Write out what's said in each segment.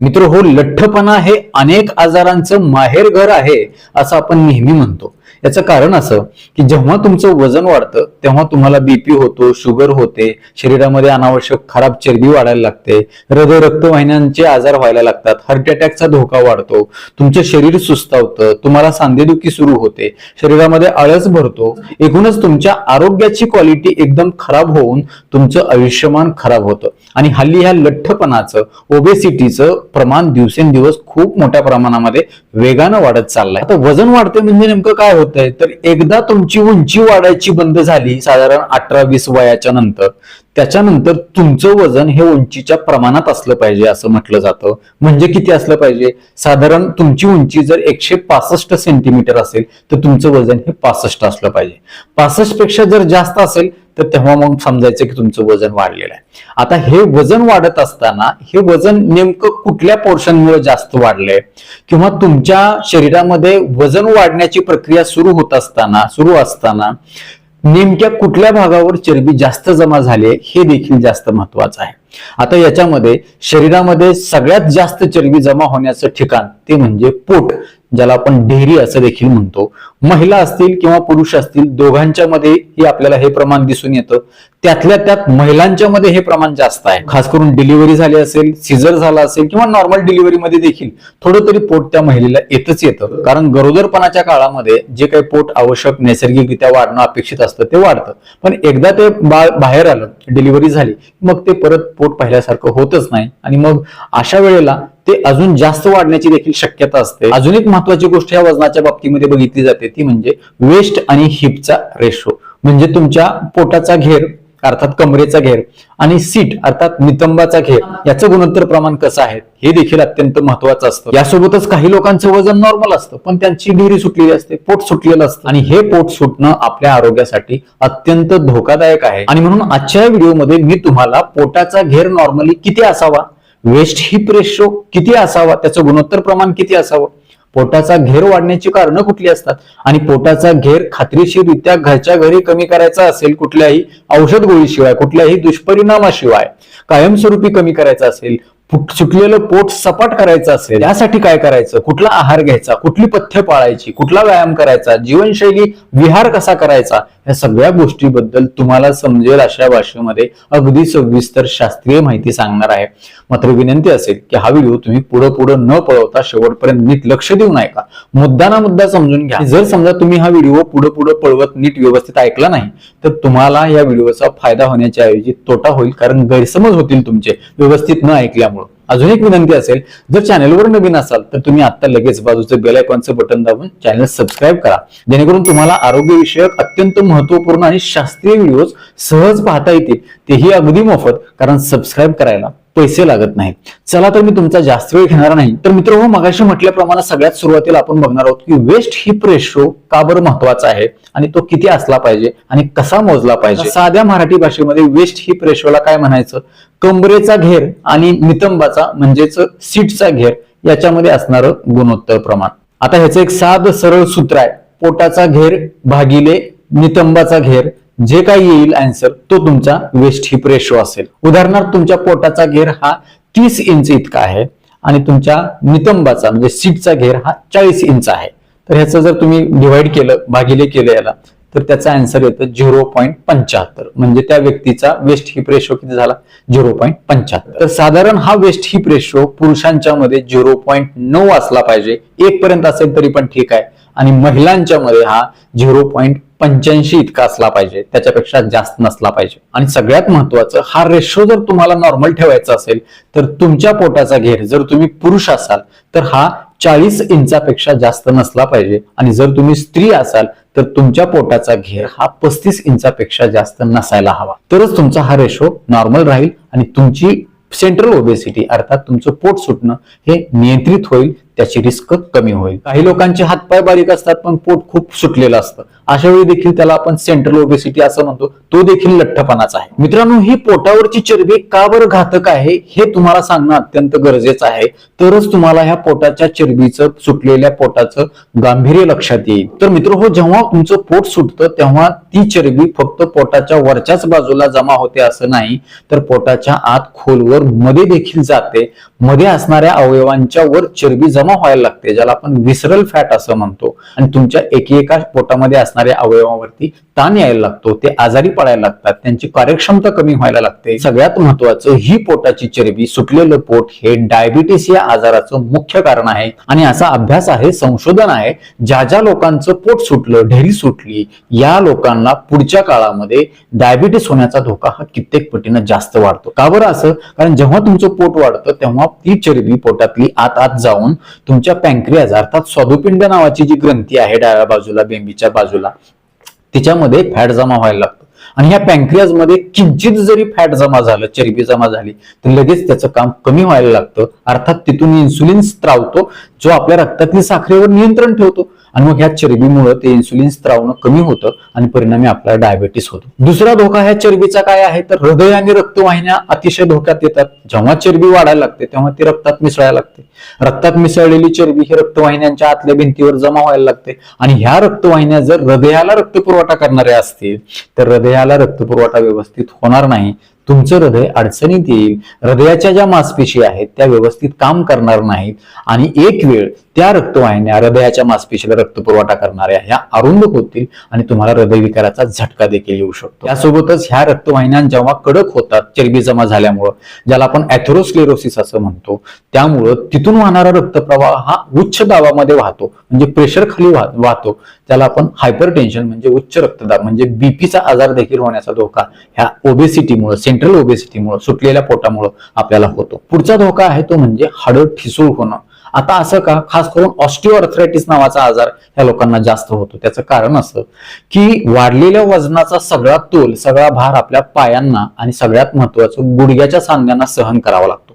मित्र हो लठ्ठपणा हे अनेक आजारांचं माहेर घर आहे असं आपण नेहमी म्हणतो. याचं कारण असं की जेव्हा तुमचं वजन वाढतं तेव्हा तुम्हाला बीपी होतो शुगर होते शरीरामध्ये अनावश्यक खराब चरबी वाढायला लागते हृदय रक्तवाहिन्यांचे आजार व्हायला लागतात हार्ट अटॅकचा धोका वाढतो तुमचं शरीर सुस्तावतं तुम्हाला सांधेदुखी सुरू होते शरीरामध्ये आळस भरतो एकूणच तुमच्या आरोग्याची क्वालिटी एकदम खराब होऊन तुमचं आयुष्यमान खराब होतं. आणि हल्ली ह्या लठ्ठपणाचं ओबेसिटीचं प्रमाण दिवसेंदिवस खूप मोठ्या प्रमाणामध्ये वेगानं वाढत चाललंय. आता वजन वाढते म्हणजे नेमकं काय होतं? होतंय. तर एकदा तुमची उंची वाढायची बंद झाली साधारण अठरा वीस वयाच्या नंतर त्याच्यानंतर तुमचं वजन हे उंचीच्या प्रमाणात असलं पाहिजे असं म्हटलं जातं. म्हणजे किती असलं पाहिजे? साधारण तुमची उंची जर एकशे पासष्ट सेंटीमीटर असेल तर तुमचं वजन हे पासष्ट असलं पाहिजे. पासष्टपेक्षा जर जास्त असेल तर तेव्हा मग समजायचं की तुमचं वजन वाढलेलं आहे. आता हे वजन वाढत असताना हे वजन नेमकं कुठल्या पोर्शनमुळे जास्त वाढलंय? किंवा तुमच्या शरीरामध्ये वजन वाढण्याची प्रक्रिया सुरू होत असताना सुरू असताना नेमक्या कुठल्या भागावर चरबी जास्त जमा झाली हे देखील जास्त महत्वाचं आहे. आता याच्यामध्ये शरीरामध्ये सगळ्यात जास्त चरबी जमा होण्याचं ठिकाण ते म्हणजे पोट ज्याला आपण डेहरी असं देखील म्हणतो. महिला असतील किंवा पुरुष असतील दोघांच्या मध्ये आपल्याला हे प्रमाण दिसून येतं. त्यातल्या त्यात महिलांच्या मध्ये हे प्रमाण जास्त आहे. खास करून डिलिव्हरी झाली असेल सिझर झाला असेल किंवा नॉर्मल डिलिव्हरीमध्ये देखील थोडं तरी पोट त्या महिलेला येतच येतं. कारण गरोदरपणाच्या काळामध्ये जे काही पोट आवश्यक नैसर्गिकरित्या वाढणं अपेक्षित असतं ते वाढतं. पण एकदा ते बाळ बाहेर आलं डिलिव्हरी झाली मग ते परत पोट पाहिल्यासारखं होतच नाही. आणि मग अशा वेळेला ते अजून जास्त वाढण्याची देखील शक्यता असते. अजून एक महत्वाची गोष्ट या वजनाच्या बाबतीमध्ये बघितली जाते ती म्हणजे वेस्ट आणि हिपचा रेशो म्हणजे तुमच्या पोटाचा घेर अर्थात कमरेचा घेर आणि सीट अर्थात नितंबाचा घेर याचं गुणोत्तर प्रमाण कसं आहे? हे देखील अत्यंत महत्वाचं असतं. यासोबतच काही लोकांचं वजन नॉर्मल असतं पण त्यांची डिरी सुटलेली असते पोट सुटलेलं असतं. आणि हे पोट सुटणं आपल्या आरोग्यासाठी अत्यंत धोकादायक आहे. आणि म्हणून आजच्या व्हिडिओमध्ये मी तुम्हाला पोटाचा घेर नॉर्मली किती असावा वेस्ट हिप रेशो किती असावा त्याचं गुणोत्तर प्रमाण किती असावं पोटाचा घेर वाढण्याची कारणं कुठली असतात? आणि पोटाचा घेर खात्रीशीरित्या घरच्या घरी कमी करायचा असेल कुठल्याही औषध गोळीशिवाय कुठल्याही दुष्परिणामाशिवाय कायमस्वरूपी कमी करायचा असेल फुट- सुटलेलं पोट सपाट करायचं असेल यासाठी काय करायचं? कुठला आहार घ्यायचा? कुठली पथ्य पाळायची? कुठला व्यायाम करायचा? जीवनशैली विहार कसा करायचा? या सगळ्या गोष्टीबद्दल तुम्हाला समजेल अशा भाषेमध्ये अगदी सविस्तर शास्त्रीय माहिती सांगणार आहे. मात्र विनंती असेल की हा व्हिडिओ तुम्ही पुढं पुढं न पळवता शेवटपर्यंत नीट लक्ष देऊन ऐका. मुद्दा ना मुद्दा समजून घ्या. जर समजा तुम्ही हा व्हिडिओ पुढं पुढं पळवत नीट व्यवस्थित ऐकला नाही तर तुम्हाला या व्हिडिओचा फायदा होण्याच्या ऐवजी तोटा होईल कारण गैरसमज होतील तुमचे व्यवस्थित न ऐकल्यामुळे. अजून एक विनंती असेल जर चॅनलवर नवीन असाल तर तुम्ही आता लगेच बाजूचं बेल आयकॉनचं बटन दाबून चॅनल सबस्क्राईब करा. जेणेकरून तुम्हाला आरोग्यविषयक अत्यंत महत्त्वपूर्ण आणि शास्त्रीय व्हिडिओज सहज पाहता येतील. तेही अगदी मोफत कारण सबस्क्राईब करायला पैसे लागत नाहीत. चला तर मी तुमचा जास्त वेळ घेणार नाही. तर मित्र हो मगाशी म्हटल्याप्रमाणे सगळ्यात सुरुवातीला आपण बघणार आहोत की वेस्ट हिप रेशो का बरं महत्त्वाचा आहे आणि तो किती असला पाहिजे आणि कसा मोजला पाहिजे? साध्या मराठी भाषेमध्ये वेस्ट हिप रेशोला काय म्हणायचं? कंबरेचा घेर आणि नितंबाचा म्हणजेच सीटचा घेर याच्यामध्ये असणारं गुणोत्तर प्रमाण. आता ह्याचं एक साध सरळ सूत्र आहे. पोटाचा घेर भागिले नितंबाचा घेर जे काही येईल आन्सर तो तुमचा वेस्ट हिप रेशो असेल. उदाहरणार्थ तुमच्या पोटाचा घेर हा तीस इंच इतका आहे आणि तुमच्या नितंबाचा म्हणजे सीटचा घेर हा चाळीस इंच आहे. तर ह्याचं जर तुम्ही डिवाइड केलं भागिले केलं याला तर त्याचा आन्सर येतं झिरो पॉईंट पंच्याहत्तर. म्हणजे त्या व्यक्तीचा वेस्ट हिप रेशो किती झाला? झिरो पॉईंट पंच्याहत्तर. तर साधारण हा वेस्ट हिप रेशो पुरुषांच्या मध्ये झिरो पॉईंट नऊ असला पाहिजे. एक पर्यंत असेल तरी पण ठीक आहे. आणि महिलांच्या मध्ये हा झिरो पॉईंट पंच्याऐंशी इतका असला पाहिजे. त्याच्यापेक्षा जास्त नसला पाहिजे. आणि सगळ्यात महत्वाचं हा रेशो जर तुम्हाला नॉर्मल ठेवायचा असेल तर तुमच्या पोटाचा घेर जर तुम्ही पुरुष असाल तर हा चाळीस इंचापेक्षा जास्त नसला पाहिजे. आणि जर तुम्ही स्त्री असाल तर तुमच्या पोटाचा घेर हा पस्तीस इंचापेक्षा जास्त नसायला हवा. तरच तुमचा हा रेशो नॉर्मल राहील आणि तुमची सेंट्रल ओबेसिटी अर्थात तुमचं पोट सुटणं हे नियंत्रित होईल. त्याची रिस्क कमी होईल. काही लोकांचे हातपाय बारीक असतात पण पोट खूप सुटलेलं असतं. अशा वेळी देखील त्याला आपण सेंट्रल ओबेसिटी असं म्हणतो. तो देखील लठ्ठपणाचा आहे. मित्रांनो ही पोटावरची चरबी का बरं घातक आहे हे तुम्हाला सांगणं अत्यंत गरजेचं आहे. तरच तुम्हाला ह्या पोटाच्या चरबीचं सुटलेल्या पोटाचं गांभीर्य लक्षात येईल. तर मित्र हो जेव्हा तुमचं पोट सुटतं तेव्हा ती चरबी फक्त पोटाच्या वरच्याच बाजूला जमा होते असं नाही तर पोटाच्या आत खोलवर मध्ये देखील जाते. मध्ये असणाऱ्या अवयवांच्या वर चरबी जमा जमा व्हायला लागते ज्याला आपण विसरल फॅट असं म्हणतो. आणि तुमच्या एकेका पोटामध्ये असणाऱ्या अवयवावरती ताण यायला लागतो ते आजारी पडायला लागतात त्यांची कार्यक्षमता कमी व्हायला लागते. सगळ्यात महत्वाचं ही पोटाची चरबी सुटलेलं पोट हे डायबिटीस या आजाराचं मुख्य कारण आहे. आणि असा अभ्यास आहे संशोधन आहे ज्या ज्या लोकांचं पोट सुटलं ढेरी सुटली या लोकांना पुढच्या काळामध्ये डायबिटीस होण्याचा धोका हा कित्येक पटीनं जास्त वाढतो. का बरं असं? कारण जेव्हा तुमचं पोट वाढतं तेव्हा ती चरबी पोटातली आत आत जाऊन तुमच्या पॅन्क्रियाज अर्थात स्वादुपिंड नावाची जी ग्रंथी आहे डाव्या बाजूला बेंबीच्या बाजूला तिच्यामध्ये फॅट जमा व्हायला लागतो. आणि ह्या पॅन्क्रियाजमध्ये किंचित जरी फॅट जमा झालं चरबी जमा झाली तर लगेच त्याचं काम कमी व्हायला लागतं. अर्थात तिथून इन्सुलिन स्त्रावतो जो आपल्या रक्तातील साखरेवर नियंत्रण ठेवतो. आणि मग ह्या चरबीमुळे ते इन्सुलिन स्त्रावणं कमी होतं आणि परिणामी आपल्याला डायबेटीस होतो. दुसरा धोका ह्या चरबीचा काय आहे? तर हृदय आणि रक्तवाहिन्या अतिशय धोक्यात येतात. जेव्हा चरबी वाढायला लागते तेव्हा ती रक्तात मिसळायला लागते. रक्तात मिसळलेली चरबी ही रक्तवाहिन्यांच्या आतल्या भिंतीवर जमा व्हायला लागते. आणि ह्या रक्तवाहिन्या जर हृदयाला रक्तपुरवठा करणाऱ्या असतील तर हृदयाला रक्तपुरवठा व्यवस्थित होणार नाही. तुमचं हृदय अडचणीत येईल. हृदयाच्या ज्या मांसपेशी आहेत त्या व्यवस्थित काम करणार नाहीत. आणि एक वेळ त्या रक्तवाहिन्या हृदयाच्या मासपेशीला रक्त पुरवठा करणाऱ्या ह्या अरुंद होतील आणि तुम्हाला हृदयविकाराचा झटका देखील येऊ शकतो. त्यासोबतच ह्या रक्तवाहिन्या जेव्हा कडक होतात चरबी जमा झाल्यामुळं ज्याला आपण ॲथेरोस्क्लेरोसिस असं म्हणतो त्यामुळं तिथून वाहणारा रक्तप्रवाह हा उच्च दाबामध्ये वाहतो म्हणजे प्रेशर खाली वाह- वाहतो. त्याला आपण हायपर टेन्शन म्हणजे उच्च रक्तदाब म्हणजे बीपीचा आजार देखील होण्याचा धोका ह्या ओबेसिटीमुळे सेंट्रल ओबेसिटीमुळे सुटलेल्या पोटामुळे आपल्याला होतो. पुढचा धोका आहे तो म्हणजे हाडं ठिसूळ होणं. आता असं का? खास करून ऑस्टिओअर्थरायटिस नावाचा आजार ह्या लोकांना जास्त होतो. त्याचं कारण असं की वाढलेल्या वजनाचा सगळा तोल सगळा भार आपल्या पायांना आणि सगळ्यात महत्वाचं गुडघ्याच्या सांध्यांना सहन करावा लागतो.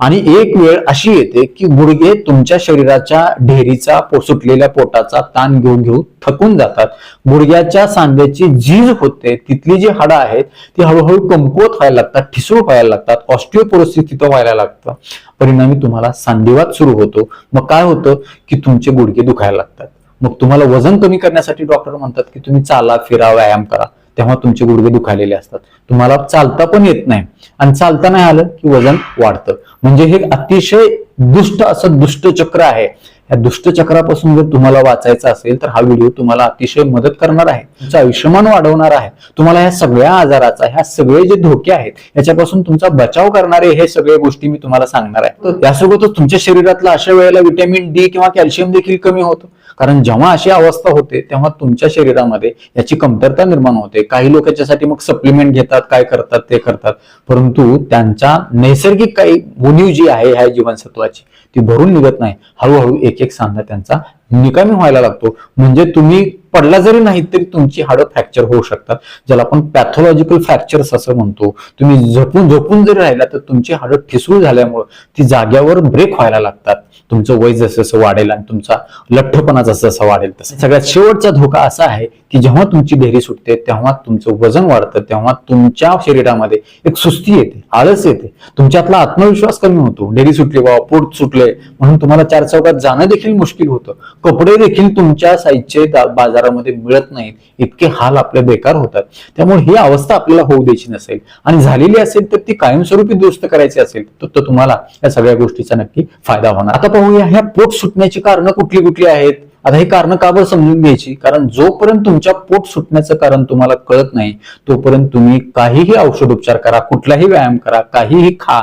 आणि एक वेळ अशी येते की गुडघे तुमच्या शरीराच्या ढेरीचा पो- सुटलेल्या पोटाचा ताण घेऊन घेऊन थकून जातात. गुडघ्याच्या सांध्याची झीज होते तिथली जी हाडं आहेत ती हळूहळू कमकुवत व्हायला लागतात ठिसूळ व्हायला लागतात ऑस्टिओपोरोसिस तिथं व्हायला लागतं. परिणामी तुम्हाला सांधिवात सुरू होतो. मग काय होतं की तुमचे गुडघे दुखायला लागतात. मग तुम्हाला वजन कमी करण्यासाठी डॉक्टर म्हणतात की तुम्ही चाला फिरा व्यायाम करा. तेव्हा तुमचे गुडघे दुखायलेले असतात. तुम्हाला चालता पण येत नाही. आणि चालता नाही आलं की वजन वाढतं. म्हणजे हे अतिशय दुष्ट असं दुष्ट चक्र आहे. या दुष्ट चक्रापासून जर तुम्हाला वाचायचं असेल तर हा व्हिडिओ तुम्हाला अतिशय मदत करणार आहे. तुमचं आयुष्यमान वाढवणार आहे. तुम्हाला ह्या सगळ्या आजाराचा ह्या सगळे जे धोके आहेत याच्यापासून तुमचा बचाव करणारे हे सगळे गोष्टी मी तुम्हाला सांगणार आहे. यासोबतच तुमच्या शरीरातला अशा वेळेला विटॅमिन डी किंवा कॅल्शियम देखील कमी होतं. कारण जेव्हा अशी अवस्था होते तेव्हा तुमच्या शरीरामध्ये याची कमतरता निर्माण होते. काही लोक याच्यासाठी मग सप्लिमेंट घेतात काय करतात ते करतात. परंतु त्यांच्या नैसर्गिक काही उणीव जी आहे ह्या जीवनसत्वाची ती भरून निघत नाही. हळूहळू एक एक सांधा त्यांचा निकामी व्हायला लागतो. म्हणजे तुम्ही पडला जरी नाही तरी तुमची हाडं फ्रॅक्चर होऊ शकतात. ज्याला आपण पॅथॉलॉजिकल फ्रॅक्चर्स असं म्हणतो. तुम्ही झोपून झोपून जरी राहिला तर तुमची हाडं ठिसूळ झाल्यामुळं ती जाग्यावर ब्रेक व्हायला लागतात. तुमचं वय जसं जसं वाढेल आणि तुमचा लठ्ठपणा जसं जसं वाढेल तसं. सगळ्यात शेवटचा धोका असा आहे की जेव्हा तुमची ढेरी सुटते तेव्हा तुमचं वजन वाढतं तेव्हा तुमच्या शरीरामध्ये एक सुस्ती येते आळस येते. तुमच्यातला आत्मविश्वास कमी होतो. डेरी सुटली बाबा पोट सुटले म्हणून तुम्हाला चार चौकात जाणं देखील मुश्किल होतं. कपडे देखील तुमच्या साईजचे बाजारामध्ये मिळत नाहीत. इतके हाल आपले बेकार होतात. त्यामुळे ही अवस्था आपल्याला होऊ द्यायची नसेल. आणि झालेली असेल तर ती कायमस्वरूपी दुरुस्त करायची असेल तर तो तुम्हाला या सगळ्या गोष्टीचा नक्की फायदा होणार. आता पाहूया ह्या पोट सुटण्याची कारणं कुठली कुठली आहेत? आता हे कारण का बरं समजून घ्यायची? कारण जोपर्यंत तुमच्या पोट सुटण्याचं कारण तुम्हाला कळत नाही तोपर्यंत तुम्ही काहीही औषध उपचार करा कुठलाही व्यायाम करा काहीही खा.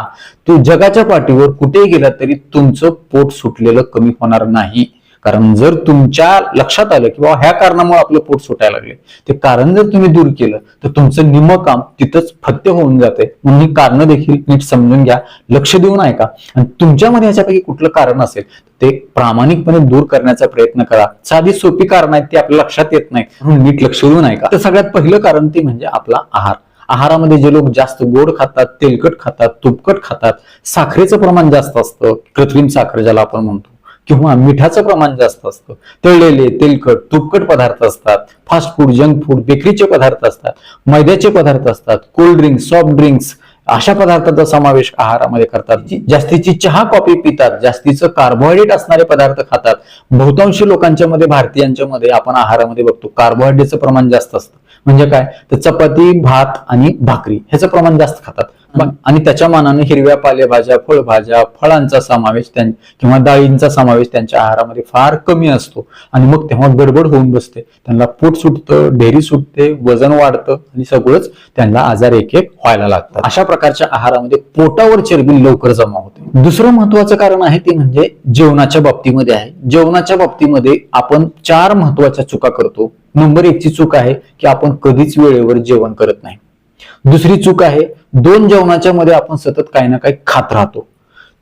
तो जगाच्या पाठीवर कुठेही गेला तरी तुमचं पोट सुटलेलं कमी होणार नाही. कारण जर तुमच्या लक्षात आलं की बाबा ह्या कारणामुळे आपलं पोट सुटायला लागले ते कारण जर तुम्ही दूर केलं तर तुमचं निम काम तिथंच फत्य होऊन जाते. म्हणून ही कारणं देखील नीट समजून घ्या लक्ष देऊन ऐका. आणि तुमच्यामध्ये ह्याच्यापैकी कुठलं कारण असेल ते प्रामाणिकपणे दूर करण्याचा प्रयत्न करा. साधी सोपी कारण आहेत ती आपल्या लक्षात येत नाही म्हणून नीट लक्ष देऊन ऐका. तर सगळ्यात पहिलं कारण ते म्हणजे आपला आहार. आहारामध्ये जे लोक जास्त गोड खातात तेलकट खातात तुपकट खातात साखरेचं प्रमाण जास्त असतं कृत्रिम साखर ज्याला आपण म्हणतो. किंवा मिठाचं प्रमाण जास्त असतं. तळलेले तेलकट तुपकट पदार्थ असतात. फास्ट फूड जंक फूड बेकरीचे पदार्थ असतात. मैद्याचे पदार्थ असतात. कोल्ड ड्रिंक्स सॉफ्ट ड्रिंक्स अशा पदार्थांचा समावेश आहारामध्ये करतात. जी- जास्तीची चहा कॉफी पितात. जास्तीचं कार्बोहायड्रेट असणारे पदार्थ खातात. बहुतांशी लोकांच्या मध्ये भारतीयांच्या मध्ये आपण आहारामध्ये बघतो कार्बोहायड्रेटचं प्रमाण जास्त असतं. म्हणजे काय? तर चपाती भात आणि भाकरी ह्याचं प्रमाण जास्त खातात. आणि त्याच्या मानाने हिरव्या पालेभाज्या फळभाज्या फळांचा समावेश किंवा डाळींचा समावेश त्यांच्या आहारामध्ये फार कमी असतो. आणि मग तेव्हा गडबड होऊन बसते. त्यांना पोट सुटतं ढेरी सुटते वजन वाढतं आणि सगळंच त्यांना आजार एक एक व्हायला लागतात. अशा प्रकारच्या आहारामध्ये पोटावर चरबी लवकर जमा होते. दुसरं महत्वाचं कारण आहे ते म्हणजे जेवणाच्या बाबतीमध्ये आहे. जेवणाच्या बाबतीमध्ये आपण चार महत्त्वाच्या चुका करतो. नंबर एकची चूक आहे की आपण कधीच वेळेवर जेवण करत नाही. दुसरी चूक आहे दोन जेवणाच्या मध्ये आपण सतत काही ना काही खात राहतो.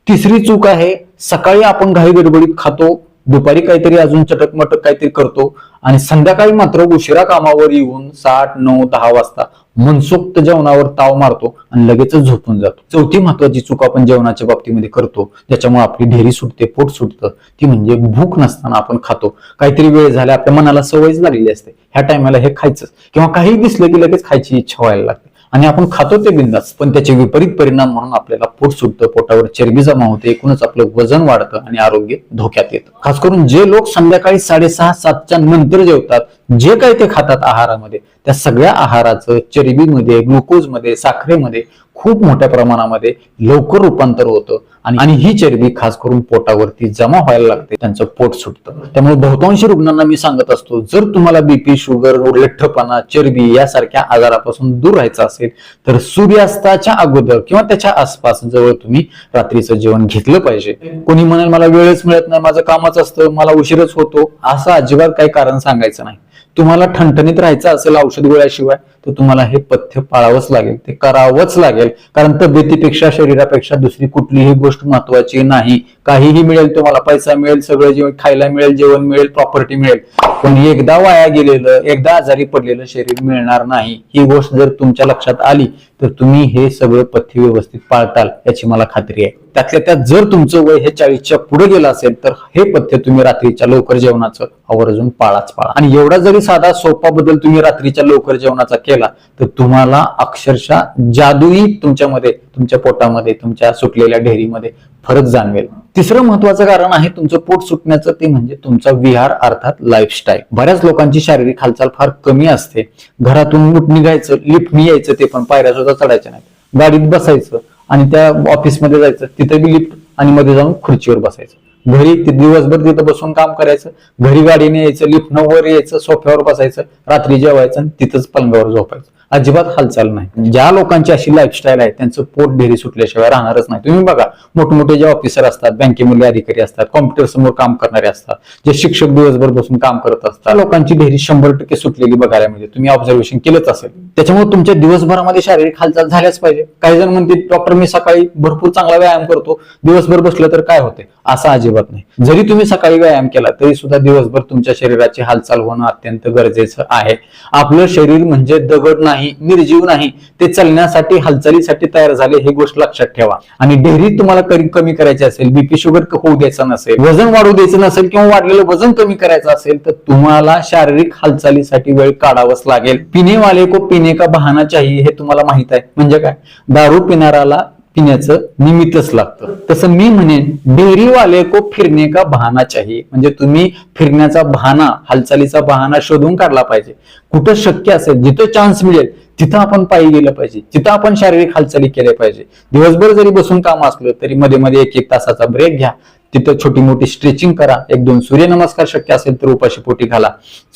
तिसरी चूक आहे सकाळी आपण घाई गडबडीत खातो दुपारी काहीतरी अजून चटक मटक काहीतरी करतो आणि संध्याकाळी मात्र उशिरा कामावर येऊन साठ नऊ दहा वाजता मनसोक्त जेवणावर ताव मारतो आणि लगेचच झोपून जातो. चौथी महत्वाची चूक आपण जेवणाच्या बाबतीमध्ये करतो ज्याच्यामुळे आपली ढेरी सुटते पोट सुटतं ती म्हणजे भूक नसताना आपण खातो. काहीतरी वेळ झाला आपल्या मनाला सवयच लागलेली असते. ह्या टायमाला हे खायचं किंवा काही दिसलं की लगेच खायची इच्छा व्हायला लागते. आणि आपण खातो ते बिंदास पण त्याचे विपरीत परिणाम म्हणून आपल्याला पोट सुटतं पोटावर चरबी जमा होते एकूणच आपलं वजन वाढतं आणि आरोग्य धोक्यात येतं. खास करून जे लोक संध्याकाळी साडेसहा सातच्या नंतर जेवतात जे काही ते खातात आहारामध्ये त्या सगळ्या आहाराचं चरबीमध्ये ग्लुकोजमध्ये साखरेमध्ये खूप मोठ्या प्रमाणामध्ये लवकर रूपांतर होतं आणि ही चरबी खास करून पोटावरती जमा व्हायला लागते त्यांचं पोट सुटतं. त्यामुळे बहुतांशी रुग्णांना मी सांगत असतो जर तुम्हाला बीपी शुगर लठ्ठपणा चरबी यासारख्या आजारापासून दूर राहायचं असेल तर सूर्यास्ताच्या अगोदर किंवा त्याच्या आसपास जवळ तुम्ही रात्रीचं जेवण घेतलं पाहिजे. कोणी म्हणेल मला वेळच मिळत नाही माझं कामच असतं मला उशीरच होतो. असं अजिबात काही कारण सांगायचं नाही. तुम्हाला ठणठणीत राहायचं असेल औषध गोळ्याशिवाय तर तुम्हाला हे पथ्य पाळावंच लागेल. ते करावंच लागेल. कारण तब्येतीपेक्षा शरीरापेक्षा दुसरी कुठलीही गोष्ट महत्वाची नाही. काहीही मिळेल तुम्हाला पैसा मिळेल सगळं जेवण खायला मिळेल जेवण मिळेल प्रॉपर्टी मिळेल. पण एकदा वाया गेलेलं एकदा आजारी पडलेलं शरीर मिळणार नाही ही गोष्ट जर तुमच्या लक्षात आली तर तुम्ही हे सगळं पथ्य व्यवस्थित पाळताल याची मला खात्री आहे. त्यातल्या त्यात जर तुमचं वय हे चाळीसच्या पुढे गेलं असेल तर हे पथ्य तुम्ही रात्रीच्या लवकर जेवणाचं आवर्जून पाळाच पाळा. आणि एवढा जरी साधा सोपा बदल तुम्ही रात्रीच्या लवकर जेवणाचा केला तर तुम्हाला अक्षरशः जादूही तुमच्यामध्ये तुमच्या पोटामध्ये तुमच्या सुटलेल्या ढेरीमध्ये फरक जाणवेल. तिसरं महत्वाचं कारण आहे तुमचं पोट सुटण्याचं ते म्हणजे तुमचा विहार अर्थात लाईफस्टाईल बऱ्याच लोकांची शारीरिक हालचाल फार कमी असते. घरातून उठ निघायचं लिफ्टनी यायचं ते पण पायऱ्या सुद्धा चढायच्या नाहीत. गाडीत बसायचं आणि त्या ऑफिसमध्ये जायचं तिथे बी लिफ्ट आणि मध्ये जाऊन खुर्चीवर बसायचं. घरी ते दिवसभर तिथं बसून काम करायचं घरी गाडीने यायचं लिफ्ट वर यायचं सोफ्यावर बसायचं रात्री जेवायचं आणि तिथंच पलंगावर झोपायचं. अजिबात हालचाल नाही. ज्या लोकांची अशी लाईफस्टाईल आहे त्यांचं पोट ढेरी सुटल्याशिवाय राहणारच नाही. तुम्ही बघा मोठमोठे जे ऑफिसर असतात बँकेमधले अधिकारी असतात कॉम्प्युटर समोर काम करणारे असतात जे शिक्षक दिवसभर बसून काम करत असतात लोकांची ढेरी शंभर टक्के सुटलेली बघायला मिळते. तुम्ही ऑब्झर्वेशन केलंच असेल. त्याच्यामुळे तुमच्या दिवसभरामध्ये शारीरिक हालचाल झाल्याच पाहिजे. काही जण म्हणतील डॉक्टर मी सकाळी भरपूर चांगला व्यायाम करतो. दिवसभर बसलं तर काय होते असं अजिबात नाही. जरी तुम्ही सकाळी व्यायाम केला तरी सुद्धा दिवसभर तुमच्या शरीराची हालचाल होणं अत्यंत गरजेचं आहे. आपलं शरीर म्हणजे दगड नाही निर्जीव नाही ते चालण्यासाठी हालचालीसाठी तयार झाले हे गोष्ट लक्षात ठेवा. आणि डेअरी तुम्हाला कमी कमी करायची असेल बीपी शुगर होऊ द्यायचं नसेल वजन वाढू द्यायचं नसेल किंवा वाढलेलं वजन कमी करायचं असेल तर तुम्हाला शारीरिक हालचालीसाठी वेळ काढावाच लागेल. पिणे वाले को पिणे का बहाना चाहिए हे तुम्हाला माहीत आहे. म्हणजे काय? दारू पिणाराला पिण्याचं निमित्तच लागतं. तसं मी म्हणेन डेअरीवाले को फिरणे का बहाना चाहिए? म्हणजे तुम्ही फिरण्याचा बहाना हालचालीचा बहाना शोधून काढला पाहिजे. कुठं शक्य असेल जिथं चान्स मिळेल तिथं आपण पायी गेलं पाहिजे. तिथं आपण शारीरिक हालचाली केल्या पाहिजे. दिवसभर जरी बसून काम असलं तरी मध्ये मध्ये एक एक तासाचा ब्रेक घ्या. तिथं छोटी मोठी स्ट्रेचिंग करा. एक दोन सूर्यनमस्कार शक्य असेल तर उपाशी पोटी घाला.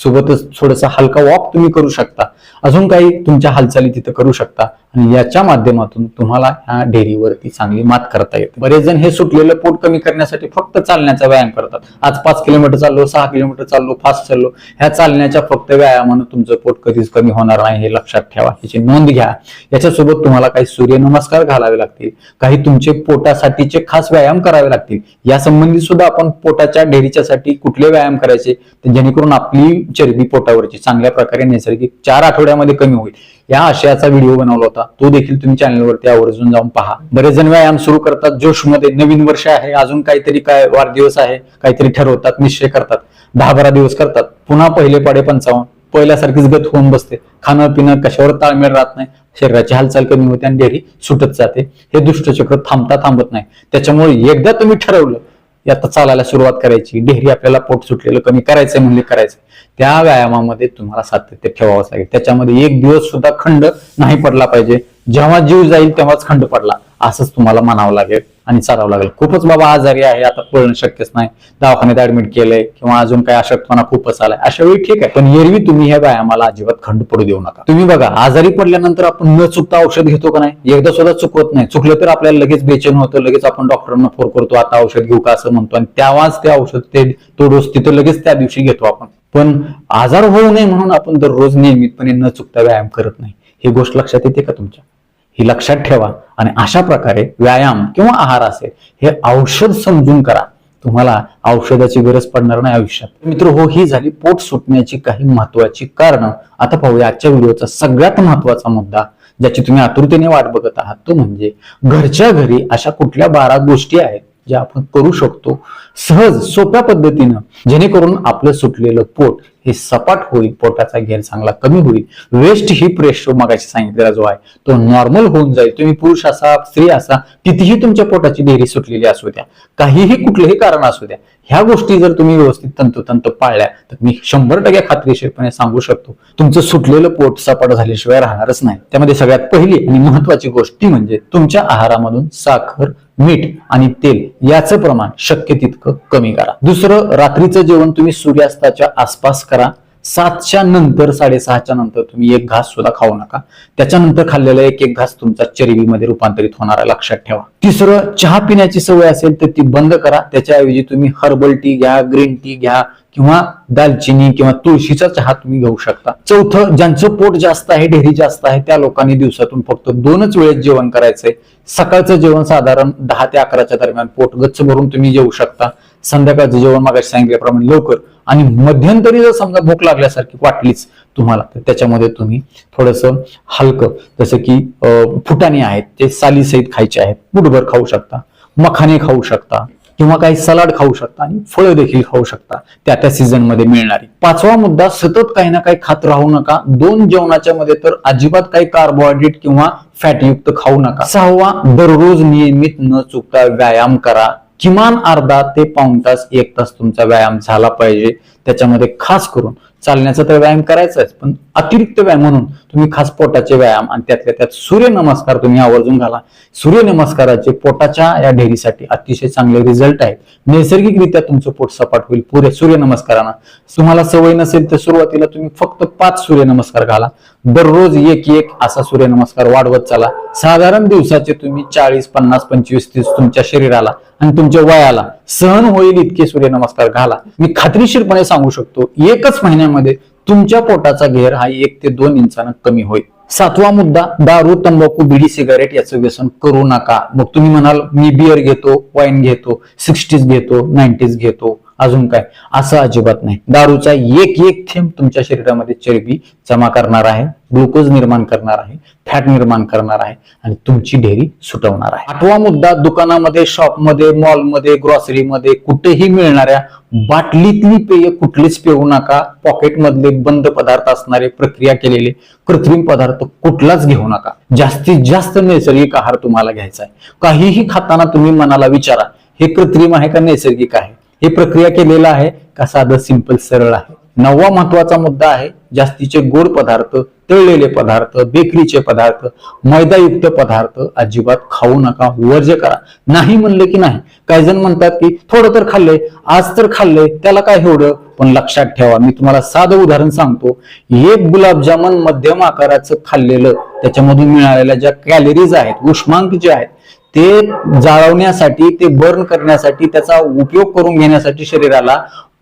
सोबतच थोडासा हलका वॉक तुम्ही करू शकता. अजून काही तुमच्या हालचाली तिथं करू शकता. आणि याच्या माध्यमातून तुम्हाला ह्या डेअरीवरती चांगली मात करता येते. बरेच जण हे सुटलेलं पोट कमी करण्यासाठी फक्त चालण्याचा व्यायाम करतात. आज पाच किलोमीटर चाललो सहा किलोमीटर चाललो फास्ट चाललो ह्या चालण्याच्या फक्त व्यायामानं तुमचं पोट कधीच कमी होणार नाही हे लक्षात ठेवा. याची नोंद घ्या. याच्यासोबत तुम्हाला काही सूर्यनमस्कार घालावे लागतील काही तुमचे पोटासाठीचे खास व्यायाम करावे लागतील. या संबंधी सुद्धा आपण पोटाच्या ढेरीच्यासाठी कुठले व्यायाम करायचे जेणेकरून आपली चरबी पोटावरची चांगल्या प्रकारे नैसर्गिक चार आठवड्यामध्ये कमी होईल. या आशयाचा व्हिडिओ बनवला होता. तो देखील तुम्ही चॅनलवरती आवर्जून जाऊन पहा. बरेच जण व्यायाम सुरू करतात. जोशमध्ये नवीन वर्ष आहे. अजून काहीतरी काय वाढदिवस आहे. काहीतरी ठरवतात निश्चय करतात. दहा बारा दिवस करतात. पुन्हा पहिले पाडे पंचावन्न. पहिल्यासारखीच गत होऊन बसते. खाणं पिणं कशावर ताळमेळ राहत नाही. शरीराची हालचाल कमी होते आणि डेअरी सुटत जाते. हे दुष्टचक्र थांबता थांबत नाही. त्याच्यामुळे एकदा तुम्ही ठरवलं की आता चालायला सुरुवात करायची. डेहरी आपल्याला पोट सुटलेलं कमी करायचंय म्हणजे करायचं त्या व्यायामामध्ये तुम्हाला सातत्य ठेवावंच लागेल. त्याच्यामध्ये एक दिवस सुद्धा खंड नाही पडला पाहिजे. जेव्हा जीव जाईल तेव्हाच खंड पडला. असंच तुम्हाला म्हणावं लागेल. आणि चालावं लागेल. खूपच बाबा आजारी आहे आता पळणं शक्यच नाही. दवाखान्यात ऍडमिट केलंय किंवा अजून काही अशक्तपणा खूपच आलाय. अशा वेळी ठीक आहे पण एरवी तुम्ही ह्या व्यायामाला अजिबात खंड पडू देऊ नका. तुम्ही बघा आजारी पडल्यानंतर आपण न चुकता औषध घेतो का नाही? एकदा सुद्धा चुकवत नाही. चुकलं तर आपल्याला लगेच बेचैन होतं लगेच आपण डॉक्टरांना फोन करतो आता औषध घेऊ का? असं म्हणतो. आणि तेव्हाच ते औषध ते तो डोस तिथं लगेच त्या दिवशी घेतो आपण. पण आजार होऊ नये म्हणून आपण दररोज नियमितपणे न चुकता व्यायाम करत नाही. ही गोष्ट लक्षात येते का तुमच्या? ही लक्षात ठेवा. आणि अशा प्रकारे व्यायाम किंवा आहार असेल हे औषध समजून करा. तुम्हाला औषधाची गरज पडणार नाही आयुष्यात. मित्र हो ही झाली पोट सुटण्याची काही महत्वाची कारण. आता पाहूया आजच्या व्हिडिओचा सगळ्यात महत्त्वाचा मुद्दा ज्याची तुम्ही आतुरतेने वाट बघत आहात. तो म्हणजे घरच्या घरी अशा कुठल्या बारा गोष्टी आहेत ज्या आपण करू शकतो सहज सोप्या पद्धतीनं जेणेकरून आपलं सुटलेलं पोट हे सपाट होईल पोटाचा घेर चांगला कमी होईल. वेस्ट हिप रेशो मगाशी सांगितलेला जो आहे तो नॉर्मल होऊन जाईल. तुम्ही पुरुष असा स्त्री असा कितीही तुमच्या पोटाची डेअरी सुटलेली असू द्या काहीही कुठलंही कारण असू द्या ह्या गोष्टी जर तुम्ही व्यवस्थित तंतोतंत पाळल्या तर मी शंभर टक्के खात्रीशीरपणे सांगू शकतो तुमचं सुटलेलं पोट सपाट झाल्याशिवाय राहणारच नाही. त्यामध्ये सगळ्यात पहिली आणि महत्वाची गोष्टी म्हणजे तुमच्या आहारामधून साखर मीठ आणि तेल याचं प्रमाण शक्य तितकं कमी करा. दुसरं रात्रीचं जेवण तुम्ही सूर्यास्ताच्या आसपास करा. सातच्या नंतर साडेसहाच्या नंतर तुम्ही एक घास सुद्धा खाऊ नका. त्याच्यानंतर खाल्लेला एक एक घास तुमचा चरबीमध्ये रूपांतरित होणार आहे, लक्षात ठेवा. तिसरं चहा पिण्याची सवय असेल तर ती बंद करा. त्याच्याऐवजी तुम्ही हर्बल टी घ्या ग्रीन टी घ्या किंवा दालचिनी किंवा तुळशीचा चहा तुम्ही घेऊ शकता. चौथं ज्यांचं पोट जास्त आहे ढेरी जास्त आहे त्या लोकांनी दिवसातून फक्त दोनच वेळेस जेवण करायचंय. सकाळचं जेवण साधारण दहा ते अकराच्या दरम्यान पोट गच्च भरून तुम्ही जेवू शकता. संध्याकाळचं जेवण मागाशी सांगितल्याप्रमाणे लवकर. आणि मध्यंतरी जर समजा भूक लागल्यासारखी वाटलीच तुम्हाला तर त्याच्यामध्ये तुम्ही थोडस हलकं जसं की फुटाणे आहेत ते सालीसहित खायचे आहेत पुटभर खाऊ शकता मखाने खाऊ शकता किंवा काही सलाड खाऊ शकता आणि फळं देखील खाऊ शकता त्या त्या सीझनमध्ये मिळणारी. पाचवा मुद्दा सतत काही ना काही खात राहू नका. दोन जेवणाच्या मध्ये तर अजिबात काही कार्बोहायड्रेट किंवा फॅटयुक्त खाऊ नका. सहावा दररोज नियमित न चुकता व्यायाम करा. किमान अर्धा ते पाऊण तास एक तास तुमचा व्यायाम झाला पाहिजे. त्याच्यामध्ये खास करून चालण्याचा तर व्यायाम करायचाच पण अतिरिक्त व्यायाम म्हणून तुम्ही खास पोटाचे व्यायाम आणि त्यातल्या त्यात सूर्यनमस्कार तुम्ही आवर्जून घाला. सूर्यनमस्काराचे पोटाच्या या ढेरीसाठी अतिशय चांगले रिझल्ट आहेत. नैसर्गिकरित्या तुमचं पोट सपाट होईल पुरे सूर्यनमस्कारानं. तुम्हाला सवय नसेल तर सुरुवातीला तुम्ही फक्त पाच सूर्यनमस्कार घाला. दररोज एक एक असा सूर्यनमस्कार वाढवत चाला. साधारण दिवसाचे तुम्ही चाळीस पन्नास पंचवीस तीस तुमच्या शरीराला आणि तुमच्या वयाला. सहन होईल इतके सूर्यनमस्कार घाला. मी खात्रीशीरपणे सांगू शकतो एकच महिन्यामध्ये तुमच्या पोटाचा घेर हा एक ते दोन इंचानं कमी होईल. सातवा मुद्दा दारू तंबाखू बिडी सिगारेट याचं व्यसन करू नका. मग तुम्ही म्हणाल मी बिअर घेतो वाईन घेतो सिक्स्टीज घेतो नाईन्टीज घेतो. अजून काय? असं अजिबात नाही. दारूचा एक एक थेंब तुमच्या शरीरामध्ये चरबी जमा करणार आहे ग्लुकोज निर्माण करणार आहे फॅट निर्माण करणार आहे आणि तुमची ढेरी सुटवणार आहे. आठवा मुद्दा दुकानामध्ये शॉपमध्ये मॉलमध्ये ग्रॉसरीमध्ये कुठेही मिळणाऱ्या बाटलीतली पेय कुठलीच पिऊ नका. पॉकेटमधले बंद पदार्थ असणारे प्रक्रिया केलेले कृत्रिम पदार्थ कुठलाच घेऊ नका. जास्तीत जास्त नैसर्गिक आहार तुम्हाला घ्यायचा आहे. काहीही खाताना तुम्ही मनाला विचारा हे कृत्रिम आहे का नैसर्गिक आहे? हे प्रक्रिया केलेलं आहे का साधं सिंपल सरळ आहे. नववा महत्त्वाचा मुद्दा आहे जास्तीचे गोड पदार्थ तळलेले पदार्थ बेकरीचे पदार्थ मैदायुक्त पदार्थ अजिबात खाऊ नका वर्ज करा. नाही म्हणले की नाही. काही जण म्हणतात की थोडं तर खाल्ले आज तर खाल्ले त्याला काय एवढं? पण लक्षात ठेवा मी तुम्हाला साधं उदाहरण सांगतो. एक गुलाबजामन मध्यम आकाराचं खाल्लेलं त्याच्यामधून मिळालेल्या ज्या कॅलरीज आहेत उष्मांक जे आहेत ते जाळवण्यासाठी ते बर्न करण्यासाठी त्याचा उपयोग करून घेण्यासाठी शरीराला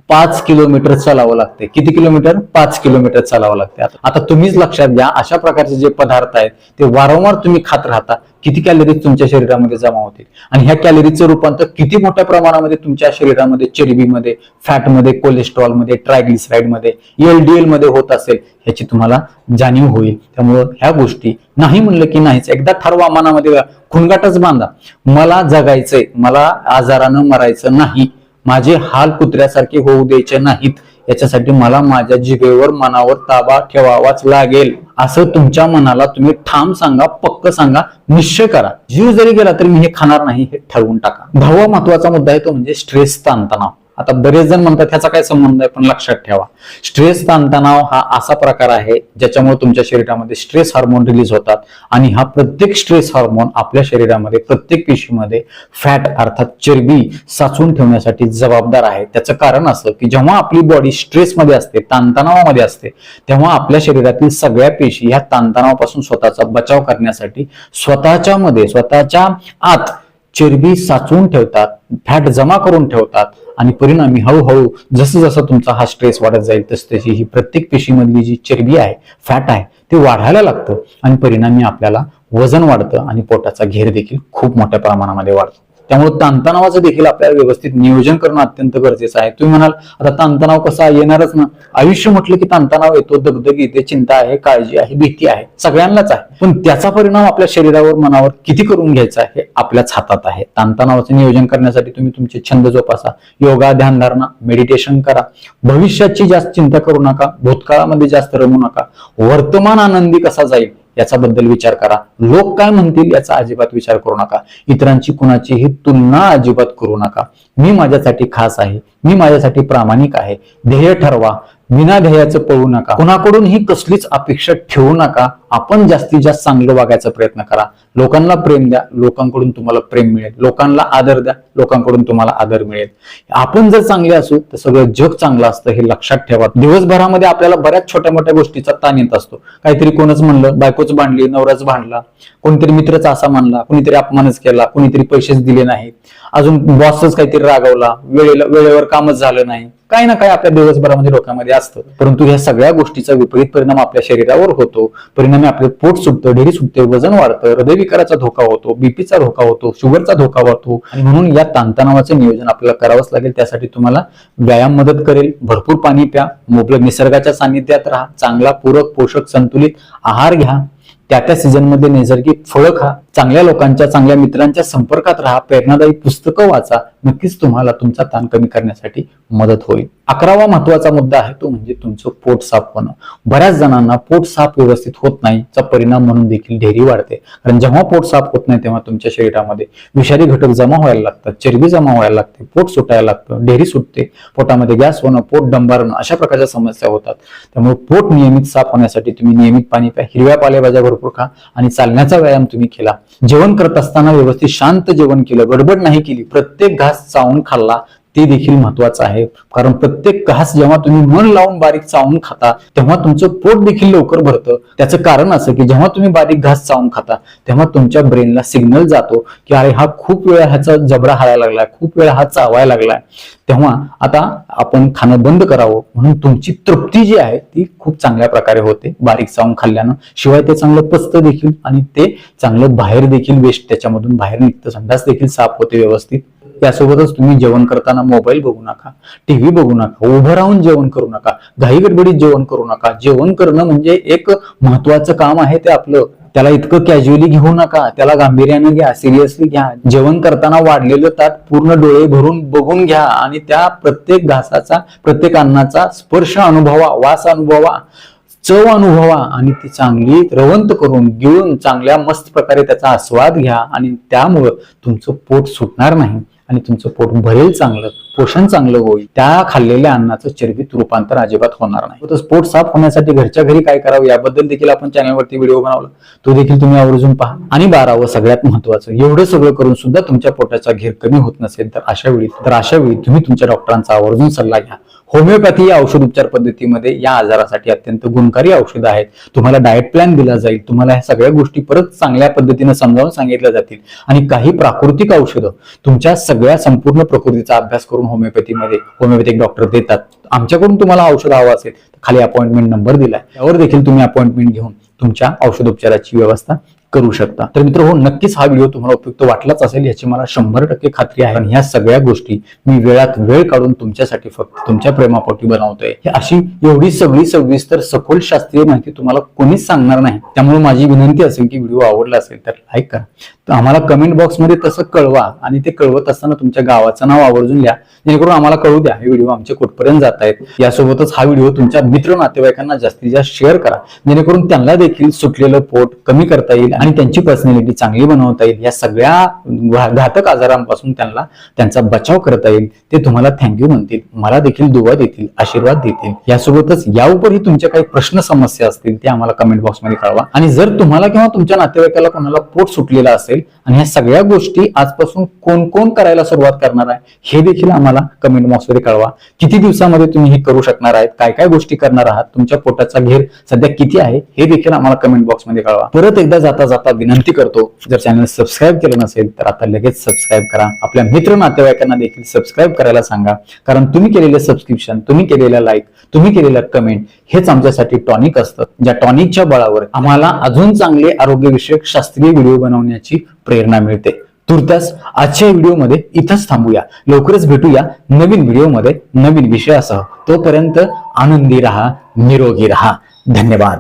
पाच किलोमीटर चालावं लागते किती किलोमीटर? पाच किलोमीटर चालावं लागते आता- तुम्हीच लक्षात घ्या अशा प्रकारचे जे पदार्थ आहेत ते वारंवार तुम्ही खात राहता. किती कॅलरीज तुमच्या शरीरामध्ये जमा होतील? आणि ह्या कॅलरीचं रूपांतर किती मोठ्या प्रमाणामध्ये तुमच्या शरीरामध्ये चरबीमध्ये फॅटमध्ये कोलेस्ट्रॉलमध्ये ट्रायग्लिसराईडमध्ये एलडीएलमध्ये होत असेल ह्याची तुम्हाला जाणीव होईल. त्यामुळं ह्या गोष्टी नाही म्हणलं की नाहीच. एकदा ठरवा मनामध्ये खुणगाटच बांधा. मला जगायचंय मला आजारानं मरायचं नाही. माझे हाल कुत्र्यासारखे होऊ द्यायचे नाहीत. याच्यासाठी मला माझ्या जिभेवर मनावर ताबा ठेवावाच लागेल. असं तुमच्या मनाला तुम्ही ठाम सांगा पक्क सांगा निश्चय करा. जीव जरी गेला तरी मी हे खाणार नाही हे ठरवून टाका. दहावा महत्त्वाचा मुद्दा आहे तो म्हणजे स्ट्रेस ताणतणाव. आता बरेच जण म्हणतात ह्याचा काय संबंध आहे? पण लक्षात ठेवा. स्ट्रेस ताणतणाव हा असा प्रकार आहे ज्याच्यामुळे तुमच्या शरीरामध्ये स्ट्रेस हार्मोन रिलीज होतात आणि हा प्रत्येक स्ट्रेस हार्मोन आपल्या शरीरामध्ये प्रत्येक पेशीमध्ये फॅट अर्थात चरबी साचून ठेवण्यासाठी जबाबदार आहे. त्याचं कारण असं की जेव्हा आपली बॉडी स्ट्रेसमध्ये असते ताणतणावामध्ये असते तेव्हा आपल्या शरीरातील सगळ्या पेशी ह्या ताणतणावापासून स्वतःचा बचाव करण्यासाठी स्वतःच्या मध्ये स्वतःच्या आत चरबी साचवून ठेवतात फॅट जमा करून ठेवतात आणि परिणामी हळूहळू जसं जसं तुमचा हा स्ट्रेस वाढत जाईल तस तशी ही प्रत्येक पेशीमधली जी चरबी आहे फॅट आहे ते वाढायला लागतं आणि परिणामी आपल्याला वजन वाढतं आणि पोटाचा घेर देखील खूप मोठ्या प्रमाणामध्ये वाढतो. त्यामुळे ताणतणावाचं देखील आपल्याला व्यवस्थित नियोजन करणं अत्यंत गरजेचं आहे. तुम्ही म्हणाल आता ताणतणाव कसा येणारच ना. आयुष्य म्हटलं की ताणतणाव येतो दगदगी येते चिंता आहे काळजी आहे भीती आहे सगळ्यांनाच आहे. पण त्याचा परिणाम आपल्या शरीरावर मनावर किती करून घ्यायचा हे आपल्याच हातात आहे. ताणतणावाचं नियोजन करण्यासाठी तुम्ही तुमचे छंद जोपासा योगा ध्यानधारणा मेडिटेशन करा. भविष्याची जास्त चिंता करू नका भूतकाळामध्ये जास्त रमू नका. वर्तमान आनंदी कसा जाईल? याच्याबद्दल विचार करा. लोक काय म्हणतील याचा अजिबात विचार करू नका. इतरांची कुणाचीही तुलना अजिबात करू नका. मी माझ्यासाठी खास आहे. मी माझ्यासाठी प्रामाणिक आहे. ध्येय ठरवा. विना ध्येयाचं पळू नका. कुणाकडूनही कसलीच अपेक्षा ठेवू नका. आपण जास्तीत जास्त चांगलं वागायचा प्रयत्न करा. लोकांना प्रेम द्या लोकांकडून तुम्हाला प्रेम मिळेल. लोकांना आदर द्या लोकांकडून तुम्हाला आदर मिळेल. आपण जर चांगले असू तर सगळं जग चांगलं असतं हे लक्षात ठेवा. दिवसभरामध्ये आपल्याला बऱ्याच छोट्या मोठ्या गोष्टीचा ताण येत असतो. काहीतरी कोणच म्हणलं बायकोच भांडली नवराच भांडला कोणीतरी मित्रच असा मानला कोणीतरी अपमानच केला कोणीतरी पैसेच दिले नाही. अजून बॉसच काहीतरी रागवला वेळेला वेळेवर कामच झालं नाही. काही ना काही आपल्या दिवसभरामध्ये डोक्यामध्ये असतं. परंतु ह्या सगळ्या गोष्टीचा विपरीत परिणाम आपल्या शरीरावर होतो. परिणाम आपले पोट सुटतं ढेरी सुटते वजन वाढतं हृदयविकाराचा धोका होतो बीपीचा धोका होतो शुगरचा धोका होतो. आणि म्हणून या ताणतणावाचं नियोजन आपल्याला करावंच लागेल. त्यासाठी तुम्हाला व्यायाम मदत करेल. भरपूर पाणी प्या. मोबलक निसर्गाच्या सानिध्यात राहा. चांगला पूरक पोषक संतुलित आहार घ्या. त्या त्या सीझनमध्ये नैसर्गिक फळं खा. चांगल्या लोकांच्या चांगल्या मित्रांच्या संपर्कात राहा. प्रेरणादायी पुस्तकं वाचा. नक्कीच तुम्हाला तुमचा ताण कमी करण्यासाठी मदत होईल. अकरावा महत्त्वाचा मुद्दा आहे तो म्हणजे तुमचं पोट साफ होणं. बऱ्याच जणांना पोट साफ व्यवस्थित होत नाही चा परिणाम म्हणून देखील ढेरी वाढते. कारण जेव्हा पोट साफ होत नाही तेव्हा तुमच्या शरीरामध्ये विषारी घटक जमा व्हायला लागतात चरबी जमा व्हायला लागते पोट सुटायला लागतं ढेरी सुटते. पोटामध्ये गॅस होणं पोट डंबारणं अशा प्रकारच्या समस्या होतात. त्यामुळे पोट नियमित साफ होण्यासाठी तुम्ही नियमित पाणी प्या. हिरव्या पालेभाज्या भरपूर खा आणि चालण्याचा व्यायाम तुम्ही केला. जेवण करत असताना व्यवस्थित शांत जेवण केलं. गडबड नाही केली. प्रत्येक घास चावून खाल्ला. ते देखील महत्वाचं आहे. कारण प्रत्येक घास जेव्हा तुम्ही मन लावून बारीक चावून खाता तेव्हा तुमचं पोट देखील लवकर भरतं. त्याचं कारण असं की जेव्हा तुम्ही बारीक घास चावून खाता तेव्हा तुमच्या ब्रेनला सिग्नल जातो की अरे हा खूप वेळा ह्याचा जबडा हारायला लागलाय खूप वेळा हा चावायला लागलाय. तेव्हा आता आपण खाणं बंद करावं म्हणून तुमची तृप्ती जी आहे ती खूप चांगल्या प्रकारे होते बारीक चावून खाल्ल्यानं. शिवाय ते चांगलं पचतं देखील आणि ते चांगलं बाहेर देखील वेस्ट त्याच्यामधून बाहेर निघतं. संडास देखील साफ होते व्यवस्थित. त्यासोबतच तुम्ही जेवण करताना मोबाईल बघू नका टीव्ही बघू नका उभं राहून जेवण करू नका घाई गडबडीत जेवण करू नका. जेवण करणं म्हणजे एक महत्वाचं काम आहे ते आपलं. त्याला इतकं कॅज्युअली घेऊ नका त्याला गांभीर्यानं घ्या सिरियसली घ्या. जेवण करताना वाढलेलं ताट पूर्ण डोळे भरून बघून घ्या आणि त्या प्रत्येक घासाचा प्रत्येक अन्नाचा स्पर्श अनुभवा वास अनुभवा चव अनुभवा आणि ती चांगली रवंत करून गिळून चांगल्या मस्त प्रकारे त्याचा आस्वाद घ्या आणि त्यामुळं तुमचं पोट सुटणार नाही. आणि तुमचं पोट भरेल चांगलं. पोषण चांगलं होईल त्या खाल्लेल्या अन्नाचं चरबीत रूपांतर अजिबात होणार नाही. तर पोट साफ होण्यासाठी घरच्या घरी काय करावं याबद्दल देखील आपण चॅनलवरती व्हिडिओ बनवला. तो देखील तुम्ही आवर्जून पहा. आणि बारावं सगळ्यात महत्वाचं एवढं सगळं करून सुद्धा तुमच्या पोटाचा घेर कमी होत नसेल तर अशा वेळी तर अशा वेळी तुम्ही तुमच्या डॉक्टरांचा आवर्जून सल्ला घ्या. होमिओपॅथी या औषध उपचार पद्धतीमध्ये या आजारासाठी अत्यंत गुणकारी औषध आहेत. तुम्हाला डाएट प्लॅन दिला जाईल. तुम्हाला ह्या सगळ्या गोष्टी परत चांगल्या पद्धतीने समजावून सांगितल्या जातील. आणि काही प्राकृतिक औषधं तुमच्या सगळ्या संपूर्ण प्रकृतीचा अभ्यास करून होमिओपॅथीमध्ये होमिओपॅथिक डॉक्टर देतात. आमच्याकडून तुम्हाला औषध हवं असेल तर खाली अपॉइंटमेंट नंबर दिलाय. त्यावर देखील तुम्ही अपॉइंटमेंट घेऊन तुमच्या औषधोपचाराची व्यवस्था करू शकता. तर मित्र हो नक्कीच हा व्हिडिओ तुम्हाला उपयुक्त वाटलाच असेल याची मला शंभर टक्के खात्री आहे. आणि ह्या सगळ्या गोष्टी मी वेळात वेळ काढून तुमच्यासाठी फक्त तुमच्या प्रेमापोटी बनवतोय. ही अशी एवढी सगळी सविस्तर सखोल शास्त्रीय माहिती तुम्हाला कोणीच सांगणार नाही. त्यामुळे माझी विनंती असेल की व्हिडिओ आवडला असेल तर लाईक करा. तर आम्हाला कमेंट बॉक्समध्ये तसं कळवा आणि ते कळवत असताना तुमच्या गावाचं नाव आवर्जून लिहा. जेणेकरून आम्हाला कळू द्या हे व्हिडिओ आमचे कुठपर्यंत जात आहेत. यासोबतच हा व्हिडिओ तुमच्या मित्र नातेवाईकांना जास्तीत जास्त शेअर करा. जेणेकरून त्यांना देखील सुटलेलं पोट कमी करता येईल आणि त्यांची पर्सनॅलिटी चांगली बनवता येईल. या सगळ्या घातक आजारांपासून त्यांना त्यांचा बचाव करता येईल. ते तुम्हाला थँक्यू म्हणतील. मला देखील दुवा देतील आशीर्वाद देतील. यासोबतच याउपरही तुमच्या काही प्रश्न समस्या असतील ते आम्हाला कमेंट बॉक्समध्ये कळवा. आणि जर तुम्हाला किंवा तुमच्या नातेवाईकाला कोणाला पोट सुटलेला असेल आणि ह्या सगळ्या गोष्टी आजपासून कोण कोण करायला सुरुवात करणार आहे हे देखील आम्हाला कमेंट बॉक्समध्ये कळवा. किती दिवसामध्ये तुम्ही हे करू शकणार आहेत काय काय गोष्टी करणार आहात तुमच्या पोटाचा घेर सध्या किती आहे हे देखील आम्हाला कमेंट बॉक्समध्ये कळवा. परत एकदा जाता जाता विनंती करतो जर चॅनल सबस्क्राईब केलं नसेल तर आता लगेच सबस्क्राईब करा. आपल्या मित्र नातेवाईकांना देखील सबस्क्राईब करायला सांगा. कारण तुम्ही केलेले सबस्क्रिप्शन तुम्ही केलेल्या लाईक तुम्ही केलेल्या कमेंट हेच आमच्यासाठी टॉनिक असतं. ज्या टॉनिकच्या बळावर आम्हाला अजून चांगले आरोग्यविषयक शास्त्रीय व्हिडिओ बनवण्याची प्रेरणा मिळते. तुर्तास आजच्या व्हिडिओमध्ये इथंच थांबूया. लवकरच भेटूया नवीन व्हिडिओमध्ये नवीन विषयासह. तोपर्यंत आनंदी राहा निरोगी राहा. धन्यवाद.